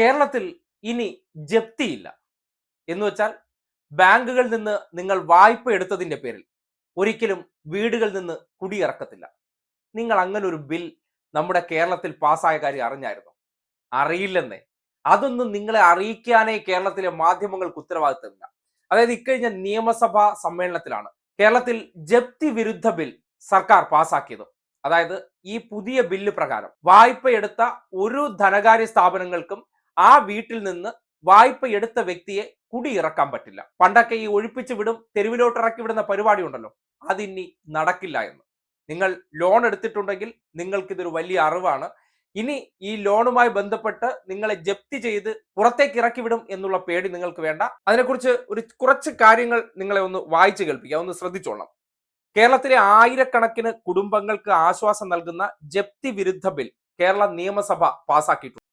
കേരളത്തിൽ ഇനി ജപ്തിയില്ല. എന്ന് വെച്ചാൽ ബാങ്കുകളിൽ നിന്ന് നിങ്ങൾ വായ്പ എടുത്തതിന്റെ പേരിൽ ഒരിക്കലും വീടുകളിൽ നിന്ന് കുടിയിറക്കത്തില്ല. നിങ്ങൾ അങ്ങനെ ഒരു ബിൽ നമ്മുടെ കേരളത്തിൽ പാസ്സായ കാര്യം അറിഞ്ഞായിരുന്നു? അറിയില്ലെന്നേ. അതൊന്നും നിങ്ങളെ അറിയിക്കാനേ കേരളത്തിലെ മാധ്യമങ്ങൾക്ക് ഉത്തരവാദിത്തമില്ല. അതായത് ഇക്കഴിഞ്ഞ നിയമസഭാ സമ്മേളനത്തിലാണ് കേരളത്തിൽ ജപ്തി വിരുദ്ധ ബിൽ സർക്കാർ പാസാക്കിയത് അതായത് ഈ പുതിയ ബില്ല് പ്രകാരം വായ്പ എടുത്ത ഒരു ധനകാര്യ സ്ഥാപനങ്ങൾക്കും ആ വീട്ടിൽ നിന്ന് വായ്പ എടുത്ത വ്യക്തിയെ കുടിയിറക്കാൻ പറ്റില്ല. പണ്ടൊക്കെ ഈ ഒഴിപ്പിച്ച് വിടും തെരുവിലോട്ട് ഇറക്കി വിടുന്ന പരിപാടി ഉണ്ടല്ലോ. അതിനി നടക്കില്ല എന്ന്. നിങ്ങൾ ലോൺ എടുത്തിട്ടുണ്ടെങ്കിൽ നിങ്ങൾക്കിതൊരു വലിയ അറിവാണ്. ഇനി ഈ ലോണുമായി ബന്ധപ്പെട്ട് നിങ്ങളെ ജപ്തി ചെയ്ത് പുറത്തേക്ക് ഇറക്കി വിടും എന്നുള്ള പേടി നിങ്ങൾക്ക് വേണ്ട. അതിനെക്കുറിച്ച് ഒരു കുറച്ച് കാര്യങ്ങൾ നിങ്ങളെ ഒന്ന് വായിച്ചു കേൾപ്പിക്കാം. ഒന്ന് ശ്രദ്ധിച്ചോളാം കേരളത്തിലെ ആയിരക്കണക്കിന് കുടുംബങ്ങൾക്ക് ആശ്വാസം നൽകുന്ന ജപ്തി വിരുദ്ധ ബിൽ കേരള നിയമസഭ പാസാക്കിയിട്ടുണ്ട്.